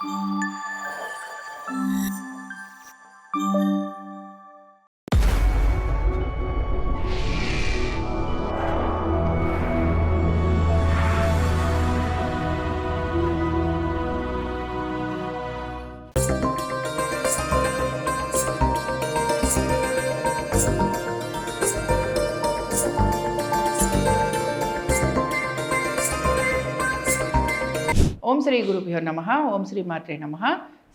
Thank you. ఓం శ్రీ గురుభ్యో నమ ఓం శ్రీ మాత్రే నమ.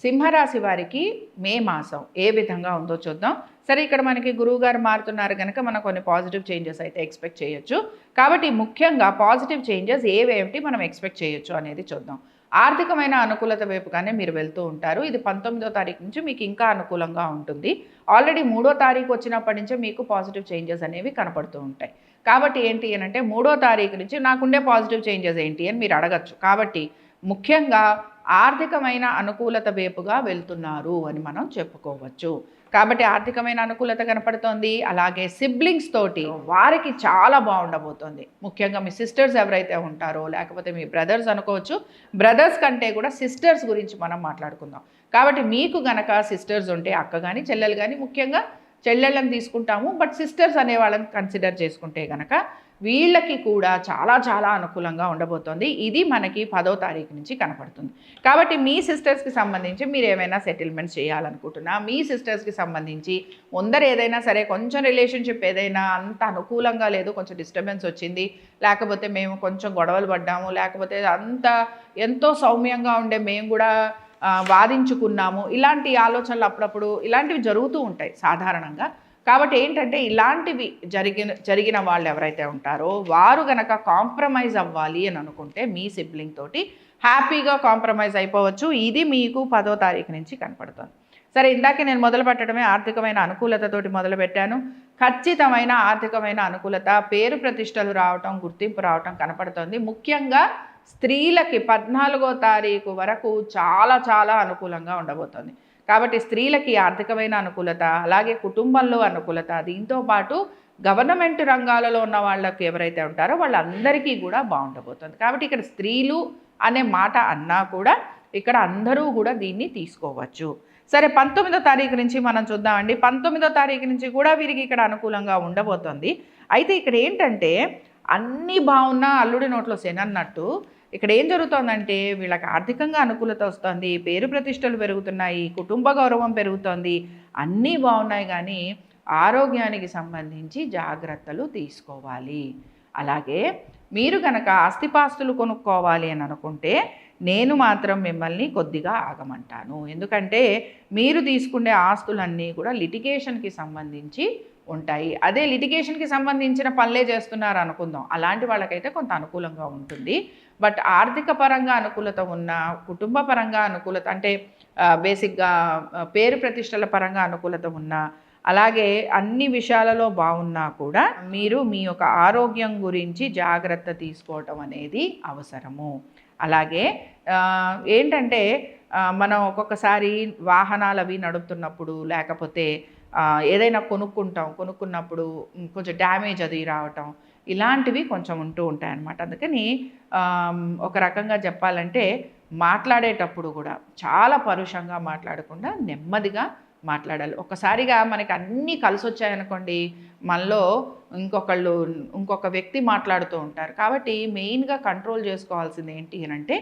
సింహరాశి వారికి మే మాసం ఏ విధంగా ఉందో చూద్దాం. సరే ఇక్కడ మనకి గురువు గారు మారుతున్నారు కనుక మనం కొన్ని పాజిటివ్ చేంజెస్ అయితే ఎక్స్పెక్ట్ చేయొచ్చు. కాబట్టి ముఖ్యంగా పాజిటివ్ చేంజెస్ ఏవేమిటి మనం ఎక్స్పెక్ట్ చేయొచ్చు అనేది చూద్దాం. ఆర్థికమైన అనుకూలత వైపుగానే మీరు వెళ్తూ ఉంటారు. ఇది పంతొమ్మిదో తారీఖు నుంచి మీకు ఇంకా అనుకూలంగా ఉంటుంది. ఆల్రెడీ మూడో తారీఖు వచ్చినప్పటి నుంచే మీకు పాజిటివ్ చేంజెస్ అనేవి కనపడుతూ ఉంటాయి. కాబట్టి ఏంటి అని అంటే మూడో తారీఖు నుంచి నాకుండే పాజిటివ్ చేంజెస్ ఏంటి అని మీరు అడగచ్చు. కాబట్టి ముఖ్యంగా ఆర్థికమైన అనుకూలత వైపుగా వెళ్తున్నారు అని మనం చెప్పుకోవచ్చు. కాబట్టి ఆర్థికమైన అనుకూలత కనపడుతోంది అలాగే సిబ్లింగ్స్ తోటి వారికి చాలా బాగుండబోతోంది. ముఖ్యంగా మీ సిస్టర్స్ ఎవరైతే ఉంటారో లేకపోతే మీ బ్రదర్స్ అనుకోవచ్చు బ్రదర్స్ కంటే కూడా సిస్టర్స్ గురించి మనం మాట్లాడుకుందాం. కాబట్టి మీకు గనక సిస్టర్స్ ఉంటే అక్క కానీ చెల్లెలు కానీ ముఖ్యంగా చెల్లెళ్ళని తీసుకుంటాము బట్ సిస్టర్స్ అనే వాళ్ళని కన్సిడర్ చేసుకుంటే కనుక వీళ్ళకి కూడా చాలా చాలా అనుకూలంగా ఉండబోతోంది. ఇది మనకి పదో తారీఖు నుంచి కనపడుతుంది. కాబట్టి మీ సిస్టర్స్కి సంబంధించి మీరు ఏమైనా సెటిల్మెంట్స్ చేయాలనుకుంటున్నా మీ సిస్టర్స్కి సంబంధించి ముందర ఏదైనా సరే కొంచెం రిలేషన్షిప్ ఏదైనా అంత అనుకూలంగా లేదు కొంచెం డిస్టర్బెన్స్ వచ్చింది లేకపోతే మేము కొంచెం గొడవలు పడ్డాము లేకపోతే అంత ఎంతో సౌమ్యంగా ఉండే మేము కూడా వాదించుకున్నాము ఇలాంటి ఆలోచనలు అప్పుడప్పుడు ఇలాంటివి జరుగుతూ ఉంటాయి సాధారణంగా. కాబట్టి ఏంటంటే ఇలాంటివి జరిగిన జరిగిన వాళ్ళు ఎవరైతే ఉంటారో వారు గనక కాంప్రమైజ్ అవ్వాలి అని అనుకుంటే మీ సిబ్లింగ్ తోటి హ్యాపీగా కాంప్రమైజ్ అయిపోవచ్చు. ఇది మీకు పదో తారీఖు నుంచి కనపడుతుంది. సరే ఇందాకే నేను మొదలు పెట్టడమే ఆర్థికమైన అనుకూలతతోటి మొదలు పెట్టాను. ఖచ్చితమైన ఆర్థికమైన అనుకూలత పేరు ప్రతిష్టలు రావటం గుర్తింపు రావటం కనపడుతుంది. ముఖ్యంగా స్త్రీలకి పద్నాలుగో తారీఖు వరకు చాలా చాలా అనుకూలంగా ఉండబోతోంది. కాబట్టి స్త్రీలకి ఆర్థికమైన అనుకూలత అలాగే కుటుంబంలో అనుకూలత దీంతో పాటు గవర్నమెంట్ రంగాలలో ఉన్న వాళ్ళకి ఎవరైతే ఉంటారో వాళ్ళందరికీ కూడా బాగుండబోతుంది. కాబట్టి ఇక్కడ స్త్రీలు అనే మాట అన్నా కూడా ఇక్కడ అందరూ కూడా దీన్ని తీసుకోవచ్చు. సరే పంతొమ్మిదో తారీఖు నుంచి మనం చూద్దామండి. పంతొమ్మిదో తారీఖు నుంచి కూడా వీరికి ఇక్కడ అనుకూలంగా ఉండబోతుంది. అయితే ఇక్కడ ఏంటంటే అన్నీ బాగున్నా అల్లుడి నోట్లో సెనన్నట్టు ఇక్కడ ఏం జరుగుతోందంటే వీళ్ళకి ఆర్థికంగా అనుకూలత వస్తుంది పేరు ప్రతిష్టలు పెరుగుతున్నాయి కుటుంబ గౌరవం పెరుగుతోంది అన్నీ బాగున్నాయి కానీ ఆరోగ్యానికి సంబంధించి జాగ్రత్తలు తీసుకోవాలి. అలాగే మీరు కనుక ఆస్తిపాస్తులు కొనుక్కోవాలి అని అనుకుంటే నేను మాత్రం మిమ్మల్ని కొద్దిగా ఆగమంటాను. ఎందుకంటే మీరు తీసుకునే ఆస్తులన్నీ కూడా లిటిగేషన్కి సంబంధించి ఉంటాయి. అదే లిటిగేషన్కి సంబంధించిన పనులే చేస్తున్నారు అనుకుందాం. అలాంటి వాళ్ళకైతే కొంత అనుకూలంగా ఉంటుంది. బట్ ఆర్థిక పరంగా అనుకూలత ఉన్న కుటుంబ పరంగా అనుకూలత అంటే బేసిక్గా పేరు ప్రతిష్టల పరంగా అనుకూలత ఉన్న అలాగే అన్ని విషయాలలో బాగున్నా కూడా మీరు మీ యొక్క ఆరోగ్యం గురించి జాగ్రత్త తీసుకోవటం అనేది అవసరము. అలాగే ఏంటంటే మనం ఒక్కొక్కసారి వాహనాలు అవి నడుపుతున్నప్పుడు లేకపోతే ఏదైనా కొనుక్కుంటాం కొనుక్కున్నప్పుడు కొంచెం డ్యామేజ్ అది రావటం ఇలాంటివి కొంచెం ఉంటూ ఉంటాయి అన్నమాట అందుకని ఒక రకంగా చెప్పాలంటే మాట్లాడేటప్పుడు కూడా చాలా పరుషంగా మాట్లాడకుండా నెమ్మదిగా మాట్లాడాలి. ఒక్కసారిగా మనకి అన్నీ కలిసి వచ్చాయనుకోండి మనలో ఇంకొకళ్ళు ఇంకొక వ్యక్తి మాట్లాడుతూ ఉంటారు. కాబట్టి మెయిన్గా కంట్రోల్ చేసుకోవాల్సింది ఏంటి అని అంటే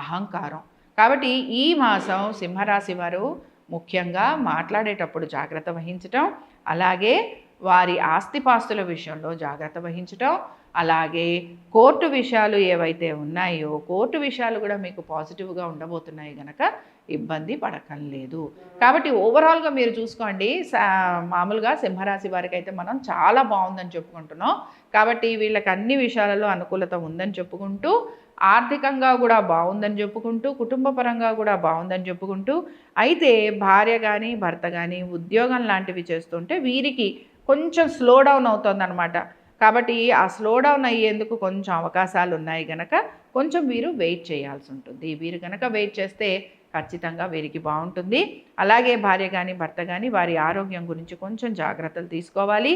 అహంకారం. కాబట్టి ఈ మాసం సింహరాశి వారు ముఖ్యంగా మాట్లాడేటప్పుడు జాగ్రత్త వహించటం అలాగే వారి ఆస్తిపాస్తుల విషయంలో జాగ్రత్త వహించటం అలాగే కోర్టు విషయాలు ఏవైతే ఉన్నాయో కోర్టు విషయాలు కూడా మీకు పాజిటివ్గా ఉండబోతున్నాయి కనుక ఇబ్బంది పడకం లేదు కాబట్టి ఓవరాల్గా మీరు చూసుకోండి సా- మామూలుగా సింహరాశి వారికి అయితే మనం చాలా బాగుందని చెప్పుకుంటున్నాం. కాబట్టి వీళ్ళకి అన్ని విషయాలలో అనుకూలత ఉందని చెప్పుకుంటూ ఆర్థికంగా కూడా బాగుందని చెప్పుకుంటూ కుటుంబ పరంగా కూడా బాగుందని చెప్పుకుంటూ అయితే భార్య కానీ భర్త కానీ ఉద్యోగం లాంటివి చేస్తుంటే వీరికి కొంచెం స్లో డౌన్ అవుతుందన్నమాట. కాబట్టి ఆ స్లో డౌన్ అయ్యేందుకు కొంచెం అవకాశాలు ఉన్నాయి కనుక కొంచెం వీరు వెయిట్ చేయాల్సి ఉంటుంది. వీరు కనుక వెయిట్ చేస్తే ఖచ్చితంగా వీరికి బాగుంటుంది. అలాగే భార్య కానీ భర్త కానీ వారి ఆరోగ్యం గురించి కొంచెం జాగ్రత్తలు తీసుకోవాలి.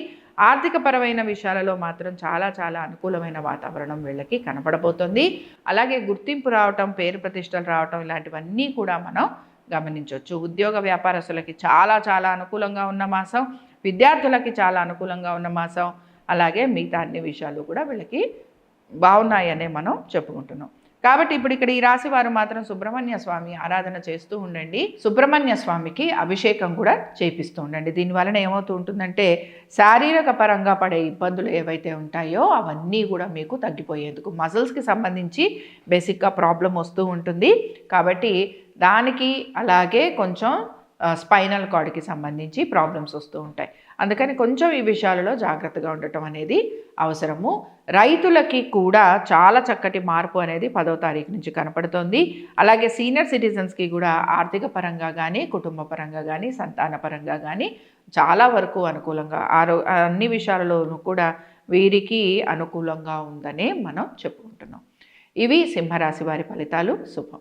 ఆర్థికపరమైన విషయాలలో మాత్రం చాలా చాలా అనుకూలమైన వాతావరణం వీళ్ళకి కనపడబోతుంది అలాగే గుర్తింపు రావటం పేరు ప్రతిష్టలు రావటం ఇలాంటివన్నీ కూడా మనం గమనించవచ్చు ఉద్యోగ వ్యాపారస్తులకి చాలా చాలా అనుకూలంగా ఉన్న మాసం విద్యార్థులకి చాలా అనుకూలంగా ఉన్న మాసం అలాగే మిగతా అన్ని విషయాలు కూడా వీళ్ళకి బాగున్నాయనే మనం చెప్పుకుంటున్నాం. కాబట్టి ఇప్పుడు ఇక్కడ ఈ రాశి వారు మాత్రం సుబ్రహ్మణ్య స్వామి ఆరాధన చేస్తూ ఉండండి. సుబ్రహ్మణ్య స్వామికి అభిషేకం కూడా చేపిస్తూ ఉండండి. దీనివలన ఏమవుతూ ఉంటుందంటే శారీరక పరంగా పడే ఇబ్బందులు ఏవైతే ఉంటాయో అవన్నీ కూడా మీకు తగ్గిపోయేందుకు మజిల్స్కి సంబంధించి బేసిక్గా ప్రాబ్లం వస్తూ ఉంటుంది. కాబట్టి దానికి అలాగే కొంచెం స్పైనల్ కార్డ్కి సంబంధించి ప్రాబ్లమ్స్ వస్తూ ఉంటాయి. అందుకని కొంచెం ఈ విషయాలలో జాగ్రత్తగా ఉండటం అనేది అవసరము. రైతులకి కూడా చాలా చక్కటి మార్పు అనేది పదో తారీఖు నుంచి కనపడుతోంది. అలాగే సీనియర్ సిటిజన్స్కి కూడా ఆర్థిక పరంగా కానీ కుటుంబ పరంగా కానీ సంతాన పరంగా కానీ చాలా వరకు అనుకూలంగా ఆరో అన్ని విషయాలలోనూ కూడా వీరికి అనుకూలంగా ఉందనే మనం చెప్పుకుంటున్నాం. ఇవి సింహరాశి వారి ఫలితాలు. శుభం.